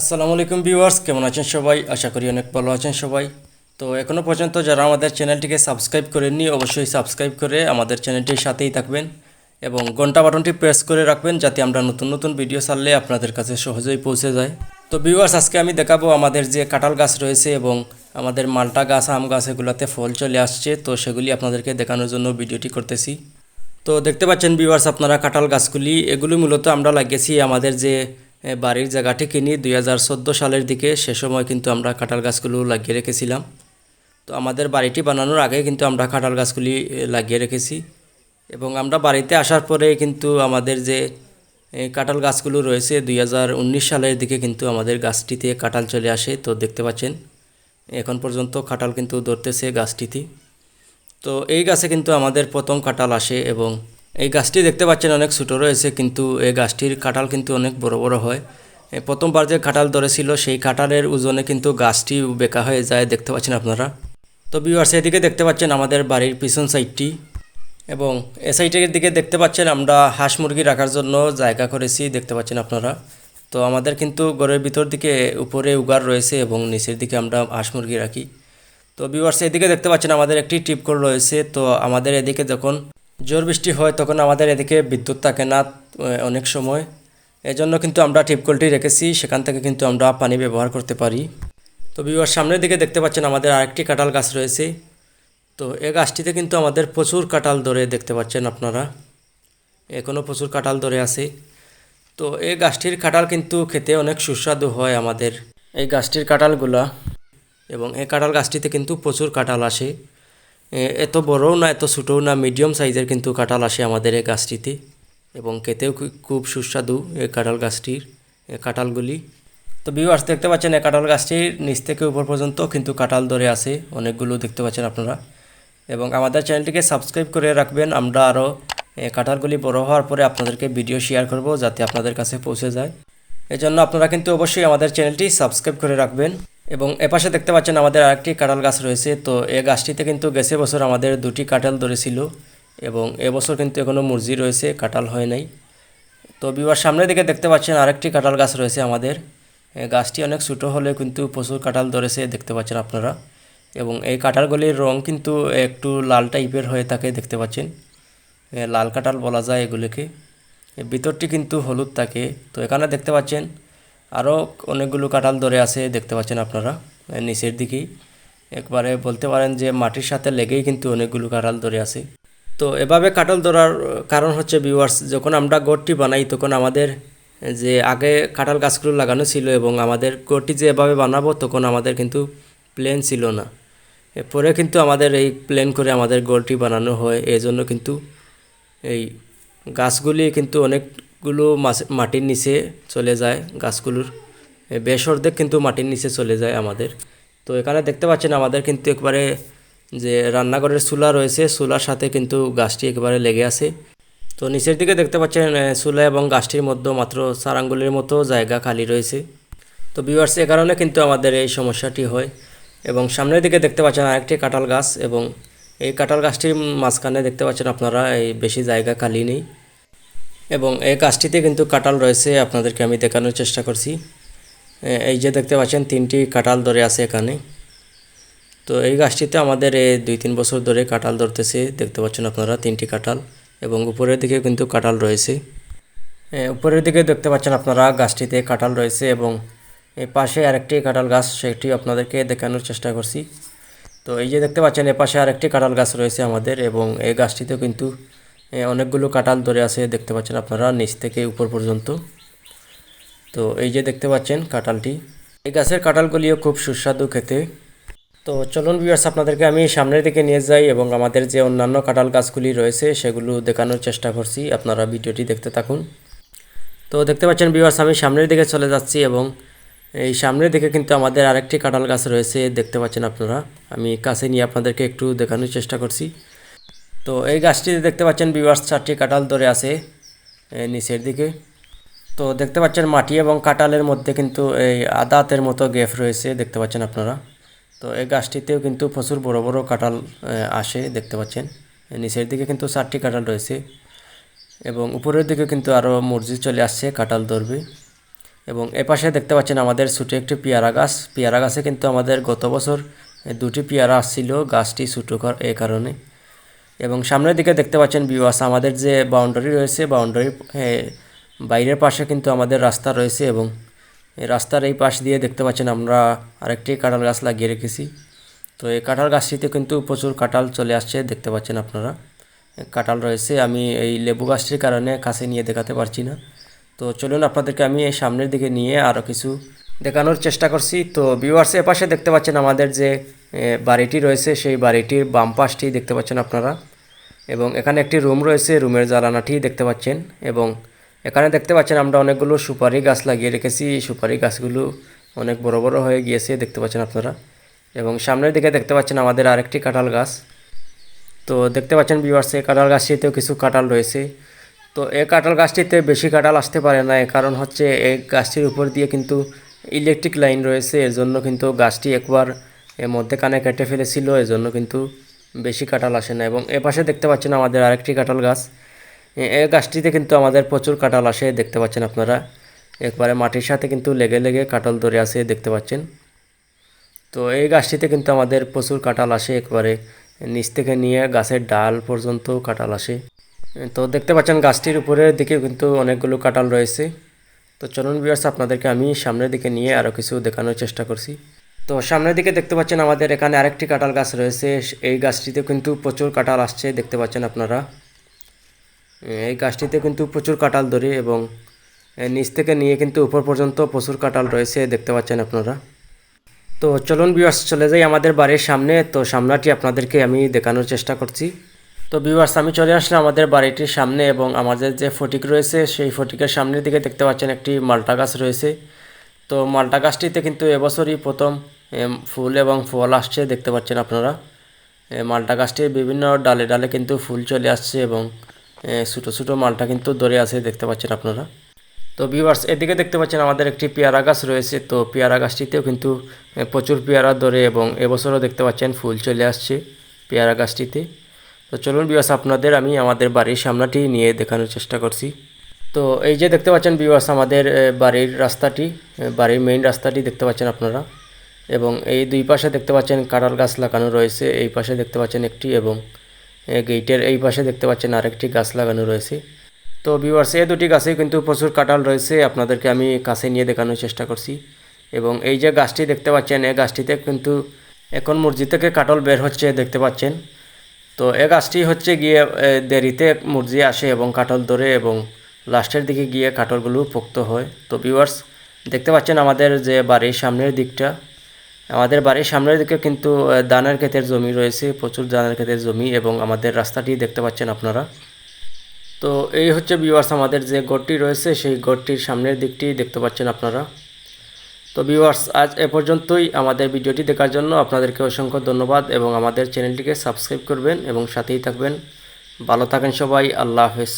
আসসালামু আলাইকুম ভিউয়ার্স, কেমন আছেন সবাই? আশা করি অনেক ভালো আছেন সবাই। তো এখনও পর্যন্ত যারা আমাদের চ্যানেলটিকে সাবস্ক্রাইব করেননি, অবশ্যই সাবস্ক্রাইব করে আমাদের চ্যানেলটির সাথেই থাকবেন এবং ঘণ্টা বাটনটি প্রেস করে রাখবেন যাতে আমরা নতুন নতুন ভিডিও ছাড়লে আপনাদের কাছে সহজেই পৌঁছে যায়। তো ভিউয়ার্স, আজকে আমি দেখাবো আমাদের যে কাঁঠাল গাছ রয়েছে এবং আমাদের মালটা গাছ, আম গাছ এগুলোতে ফল চলে আসছে। তো সেগুলি আপনাদেরকে দেখানোর জন্য ভিডিওটি করতেছি। তো দেখতে পাচ্ছেন ভিউয়ার্স, আপনারা কাঁঠাল গাছগুলি, এগুলি মূলত আমরা লাগিয়েছি আমাদের যে বাড়ির জায়গাটি কিনি দুই হাজার চোদ্দ সালের দিকে সে সময় কিন্তু আমরা কাঁঠাল গাছগুলো লাগিয়ে রেখেছিলাম। তো আমাদের বাড়িটি বানানোর আগে কিন্তু আমরা কাঁঠাল গাছগুলি লাগিয়ে রেখেছি। এবং আমরা বাড়িতে আসার পরে কিন্তু আমাদের যে কাঁঠাল গাছগুলো রয়েছে, দুই হাজার উনিশ সালের দিকে কিন্তু আমাদের গাছটিতে কাঁঠাল চলে আসে, তো দেখতে পাচ্ছেন। এখন পর্যন্ত কাঁঠাল কিন্তু ধরতেছে গাছটিতে। তো এই গাছে কিন্তু আমাদের প্রথম কাঁঠাল আসে এবং এই গাছটি দেখতে পাচ্ছেন অনেক ছোটো রয়েছে, কিন্তু এই গাছটির কাঁঠাল কিন্তু অনেক বড় বড় হয়। প্রথমবার যে কাঁঠাল ধরেছিল, সেই কাঁঠালের ওজনে কিন্তু গাছটি বেকা হয়ে যায়, দেখতে পাচ্ছেন আপনারা। তো বিওয়ার্স এদিকে দেখতে পাচ্ছেন আমাদের বাড়ির পিছন সাইডটি এবং এ সাইডের দিকে দেখতে পাচ্ছেন আমরা হাঁস মুরগি রাখার জন্য জায়গা করেছি, দেখতে পাচ্ছেন আপনারা। তো আমাদের কিন্তু ঘরের ভিতর দিকে উপরে উগার রয়েছে এবং নিচের দিকে আমরা হাঁস মুরগি রাখি। তো ভিউয়ার্স এদিকে দেখতে পাচ্ছেন আমাদের একটি টিপকল রয়েছে। তো আমাদের এদিকে যখন জোর বৃষ্টি হয় তখন আমাদের এদিকে বিদ্যুৎ থাকে না অনেক সময়। এজন্য কিন্তু আমরা টিপকলটি রেখেছি সেখান থেকে কিন্তু আমরা পানি ব্যবহার করতে পারি। তো ভিউয়ার সামনের দিকে দেখতে পাচ্ছেন আমাদের আরেকটি কাঁঠাল গাছ রয়েছে। তো এই গাছটিতে কিন্তু আমাদের প্রচুর কাঁঠাল ধরে দেখতে পাচ্ছেন আপনারা। এখনও প্রচুর কাঁঠাল ধরে আছে। তো এই গাছটির কাঁঠাল কিন্তু খেতে অনেক সুস্বাদু হয় আমাদের। এই গাছটির কাঁঠালগুলা এবং এই কাঁঠাল গাছটিতে কিন্তু প্রচুর কাঁঠাল আসে। এ, এত বড়ও না, এত ছোটও না মিডিয়াম সাইজের কিন্তু কাঁঠাল আসে আমাদের এই গাছটিতে এবং খেতেও খুব সুস্বাদু এই কাঁঠাল গাছটির কাঁঠালগুলি। তো ভিউয়ার্স দেখতে পাচ্ছেন এই কাঁঠাল গাছটির নিচ থেকে উপর পর্যন্ত কিন্তু কাঁঠাল ধরে আছে, অনেকগুলো দেখতে পাচ্ছেন আপনারা। এবং আমাদের চ্যানেলটিকে সাবস্ক্রাইব করে রাখবেন, আমরা আরও কাঁঠালগুলি বড় হওয়ার পরে আপনাদেরকে ভিডিও শেয়ার করব, যাতে আপনাদের কাছে পৌঁছে যায়। এজন্য আপনারা কিন্তু অবশ্যই আমাদের চ্যানেলটি সাবস্ক্রাইব করে রাখবেন। এবং এপাশে দেখতে পাচ্ছেন আমাদের আরেকটি কাঁঠাল গাছ রয়েছে। তো এই গাছটিতে কিন্তু গেছে বছর আমাদের দুটি কাঁঠাল ধরেছিল এবং এবছর কিন্তু এখনও মুরজি রয়েছে, কাঁঠাল হয় নাই। তো বিবার সামনের দিকে দেখতে পাচ্ছেন আরেকটি কাঁঠাল গাছ রয়েছে আমাদের। গাছটি অনেক ছোটো হলে কিন্তু প্রচুর কাঁঠাল ধরেছে, দেখতে পাচ্ছেন আপনারা। এবং এই কাঁঠালগুলির রং কিন্তু একটু লাল টাইপের হয়ে থাকে, দেখতে পাচ্ছেন। লাল কাঁঠাল বলা যায় এগুলিকে। ভিতরটি কিন্তু হলুদ থাকে। তো এখানে দেখতে পাচ্ছেন আরও অনেকগুলো কাঁঠাল ধরে আছে, দেখতে পাচ্ছেন আপনারা নিচের দিকেই। একবারে বলতে পারেন যে মাটির সাথে লেগেই কিন্তু অনেকগুলো কাঁঠাল ধরে আছে। তো এভাবে কাঁঠাল ধরার কারণ হচ্ছে ভিউয়ার্স যখন আমরা গড়টি বানাই, তখন আমাদের যে আগে কাঁঠাল গাছগুলো লাগানো ছিল এবং আমাদের গড়টি যে এভাবে বানাবো, তখন আমাদের কিন্তু প্লেন ছিল না। এরপরে কিন্তু আমাদের এই প্লেন করে আমাদের গোলটি বানানো হয়। এই জন্য কিন্তু এই গাছগুলি কিন্তু অনেকগুলো মাছ- মাটির নিচে চলে যায়, গাছগুলোর বেশ অর্ধেক কিন্তু মাটির নিচে চলে যায় আমাদের। তো এখানে দেখতে পাচ্ছেন আমাদের কিন্তু একবারে যে রান্নাঘরের চুলা রয়েছে, চুলার সাথে কিন্তু গাছটি একেবারে লেগে আছে। তো নিচের দিকে দেখতে পাচ্ছেন চুলা এবং গাছটির মধ্যে মাত্র চার আঙ্গুলের মতো জায়গা খালি রয়েছে। তো ভিউয়ার্স এ কারণে কিন্তু আমাদের এই সমস্যাটি হয়। এবং সামনের দিকে দেখতে পাচ্ছেন আরেকটি কাঁঠাল গাছ এবং এই কাঁঠাল গাছটির মাঝখানে দেখতে পাচ্ছেন আপনারা, এই বেশি জায়গা খালি নেই। এবং এই গাছটিতে কিন্তু কাঁঠাল রয়েছে, আপনাদেরকে আমি দেখানোর চেষ্টা করছি। এই যে দেখতে পাচ্ছেন, তিনটি কাঁঠাল ধরে আছে এখানে। তো এই গাছটিতে আমাদের এই দুই তিন বছর ধরে কাঁঠাল ধরতেছে, দেখতে পাচ্ছেন আপনারা, তিনটি কাঁঠাল। এবং উপরের দিকে কিন্তু কাঁঠাল রয়েছে। উপরের দিকে দেখতে পাচ্ছেন আপনারা, গাছটিতে কাঁঠাল রয়েছে এবং এই পাশে আরেকটি কাঁঠাল গাছ, সেটি আপনাদেরকে দেখানোর চেষ্টা করছি। তো এই যে দেখতে পাচ্ছেন, এ পাশে আরেকটি কাঁঠাল গাছ রয়েছে আমাদের এবং এই গাছটিতেও কিন্তু অনেকগুলো কাঁঠাল ধরে আছে, দেখতে পাচ্ছেন আপনারা, নিচ থেকে উপর পর্যন্ত। তো এই যে দেখতে পাচ্ছেন কাঁঠালটি, এই গাছের কাঁঠালগুলিও খুব সুস্বাদু খেতে। তো চলুন ভিউয়ার্স আপনাদেরকে আমি সামনের দিকে নিয়ে যাই এবং আমাদের যে অন্যান্য কাঁঠাল গাছগুলি রয়েছে, সেগুলো দেখানোর চেষ্টা করছি। আপনারা ভিডিওটি দেখতে থাকুন। তো দেখতে পাচ্ছেন ভিউয়ার্স আমি সামনের দিকে চলে যাচ্ছি এবং এই সামনের দিকে কিন্তু আমাদের আরেকটি কাঁঠাল গাছ রয়েছে, দেখতে পাচ্ছেন আপনারা। আমি কাছে নিয়ে আপনাদেরকে একটু দেখানোর চেষ্টা করছি। তো এই গাছটিতে দেখতে পাচ্ছেন ভিউয়ার্স চারটি কাঁঠাল ধরে আছে নিচের দিকে। তো দেখতে পাচ্ছেন মাটি এবং কাঁঠালের মধ্যে কিন্তু এই আদাতের মতো গ্যাপ রয়েছে দেখতে পাচ্ছেন আপনারা। তো এই গাছটিতেও কিন্তু প্রচুর বড় বড় কাঁঠাল এ, আসে দেখতে পাচ্ছেন। নিচের দিকে কিন্তু চারটি কাঁঠাল রয়েছে এবং উপরের দিকে কিন্তু আরও মসজিদ চলে আসছে কাঁঠাল ধরবে। এবং এ পাশে দেখতে পাচ্ছেন আমাদের ছোটো একটি পেয়ারা গাছ। পেয়ারা গাছে কিন্তু আমাদের গত বছর দুটি পেয়ারা আসছিল গাছটি ছোটো এই কারণে। এবং সামনের দিকে দেখতে পাচ্ছেন বিওয়াস আমাদের যে বাউন্ডারি রয়েছে বাউন্ডারির বাইরের পাশে কিন্তু আমাদের রাস্তা রয়েছে এবং রাস্তার এই পাশ দিয়ে দেখতে পাচ্ছেন আমরা আরেকটি কাঁঠাল গাছ লাগিয়ে রেখেছি। তো এই কাঁঠাল গাছটিতে কিন্তু প্রচুর কাঁঠাল চলে আসছে দেখতে পাচ্ছেন আপনারা। এ, কাঁঠাল রয়েছে আমি এই লেবু গাছটির কারণে কাছে নিয়ে দেখাতে পারছি না। তো চলুন আপনাদেরকে আমি এই সামনের দিকে নিয়ে আরও কিছু দেখানোর চেষ্টা করছি। তো ভিউয়ার্সের পাশে দেখতে পাচ্ছেন আমাদের যে এ, বাড়িটি রয়েছে, সেই বাড়িটির বাম পাশটি দেখতে পাচ্ছেন আপনারা। এবং এখানে একটি রুম রয়েছে, রুমের জ্বালানাটি দেখতে পাচ্ছেন। এবং এখানে দেখতে পাচ্ছেন আমরা অনেকগুলো সুপারি গাছ লাগিয়ে রেখেছি। সুপারি গাছগুলো অনেক বড় বড় হয়ে গিয়েছে, দেখতে পাচ্ছেন আপনারা। এবং সামনের দিকে দেখতে পাচ্ছেন আমাদের আরেকটি কাঁঠাল গাছ। তো দেখতে পাচ্ছেন ভিউয়ার্সে কাঁঠাল গাছটিতেও কিছু কাঁঠাল রয়েছে। তো এই কাঁঠাল গাছটিতে বেশি কাঁঠাল আসতে পারে না কারণ হচ্ছে এই গাছটির উপর দিয়ে কিন্তু ইলেকট্রিক লাইন রয়েছে। এর জন্য কিন্তু গাছটি একবার এর মধ্যে কানে কেটে ফেলেছিল এর জন্য কিন্তু বেশি কাঁঠাল আসে না। এবং এ পাশে দেখতে পাচ্ছেন আমাদের আরেকটি কাঁঠাল গাছ। এই গাছটিতে কিন্তু আমাদের প্রচুর কাঁঠাল আসে, দেখতে পাচ্ছেন আপনারা। একবারে মাটির সাথে কিন্তু লেগে লেগে কাঁঠাল ধরে আছে, দেখতে পাচ্ছেন। তো এই গাছটিতে কিন্তু আমাদের প্রচুর কাঁঠাল আসে, একবারে নিচ থেকে নিয়ে গাছের ডাল পর্যন্ত কাঁঠাল আসে। তো দেখতে পাচ্ছেন গাছটির উপরের দিকে কিন্তু অনেকগুলো কাঁঠাল রয়েছে। তো চলুন বিয়ার্স আপনাদেরকে আমি সামনের দিকে নিয়ে আরও কিছু দেখানোর চেষ্টা করছি। তো সামনের দিকে দেখতে পাচ্ছেন আমাদের এখানে আরেকটি কাঁঠাল গাছ রয়েছে। এই গাছটিতে কিন্তু প্রচুর কাঁঠাল আসছে, দেখতে পাচ্ছেন আপনারা। এই গাছটিতে কিন্তু প্রচুর কাঁঠাল ধরে এবং নিচ থেকে নিয়ে কিন্তু উপর পর্যন্ত প্রচুর কাঁঠাল রয়েছে, দেখতে পাচ্ছেন আপনারা। তো চলুন বিওয়ার্স চলে যাই আমাদের বাড়ির সামনে। তো সামনাটি আপনাদেরকে আমি দেখানোর চেষ্টা করছি। তো বিওয়ার্স আমি চলে আসলাম আমাদের বাড়িটির সামনে এবং আমাদের যে ফটিক রয়েছে, সেই ফটিকের সামনের দিকে দেখতে পাচ্ছেন একটি মালটা গাছ রয়েছে। তো মালটা গাছটিতে কিন্তু এবছরই প্রথম ফুল এবং ফল আসছে, দেখতে পাচ্ছেন আপনারা। মালটা গাছটির বিভিন্ন ডালে ডালে কিন্তু ফুল চলে আসছে এবং ছোটো ছোটো মালটা কিন্তু ধরে আছে, দেখতে পাচ্ছেন আপনারা। তো ভিউয়ার্স এদিকে দেখতে পাচ্ছেন আমাদের একটি পেয়ারা গাছ রয়েছে। তো পেয়ারা গাছটিতেও কিন্তু প্রচুর পেয়ারা ধরে এবং এবছরও দেখতে পাচ্ছেন ফুল চলে আসছে পেয়ারা গাছটিতে। তো চলুন ভিউয়ার্স আপনাদের আমি আমাদের বাড়ির সামনাটি নিয়ে দেখানোর চেষ্টা করছি। তো এই যে দেখতে পাচ্ছেন ভিউয়ার্স আমাদের বাড়ির রাস্তাটি বাড়ির মেইন রাস্তাটি দেখতে পাচ্ছেন আপনারা। এবং এই দুই পাশে দেখতে পাচ্ছেন কাঁঠাল গাছ লাগানো রয়েছে এই পাশে দেখতে পাচ্ছেন একটি এবং এ, গেটের এই পাশে দেখতে পাচ্ছেন আরেকটি গাছ লাগানো রয়েছে। তো ভিউয়ার্স এই দুটি গাছেই কিন্তু প্রচুর কাঁঠাল রয়েছে আপনাদেরকে আমি কাছে নিয়ে দেখানোর চেষ্টা করছি। এবং এই যে গাছটি দেখতে পাচ্ছেন এই গাছটিতে কিন্তু এখন মুরজি থেকে কাঁঠাল বের হচ্ছে দেখতে পাচ্ছেন। তো এই গাছটি হচ্ছে গিয়ে দেরিতে মুরজি আসে এবং কাঁঠাল ধরে এবং লাস্টের দিকে গিয়ে কাঁঠালগুলো পোক্ত হয়। তো ভিউয়ার্স দেখতে পাচ্ছেন আমাদের যে বাড়ির সামনের দিকটা আমাদের বাড়ির সামনের দিকে কিন্তু ধানের ক্ষেতের জমি রয়েছে, প্রচুর ধানের ক্ষেতের জমি এবং আমাদের রাস্তাটি দেখতে পাচ্ছেন আপনারা। তো এই হচ্ছে ভিউয়ার্স আমাদের যে গড়টি রয়েছে, সেই গড়টির সামনের দিকটি দেখতে পাচ্ছেন আপনারা। তো ভিউয়ার্স আজ এ পর্যন্তই আমাদের ভিডিওটি দেখার জন্য। আপনাদেরকে অসংখ্য ধন্যবাদ এবং আমাদের চ্যানেলটিকে সাবস্ক্রাইব করবেন এবং সাথেই থাকবেন। ভালো থাকেন সবাই, আল্লাহ হাফেজ।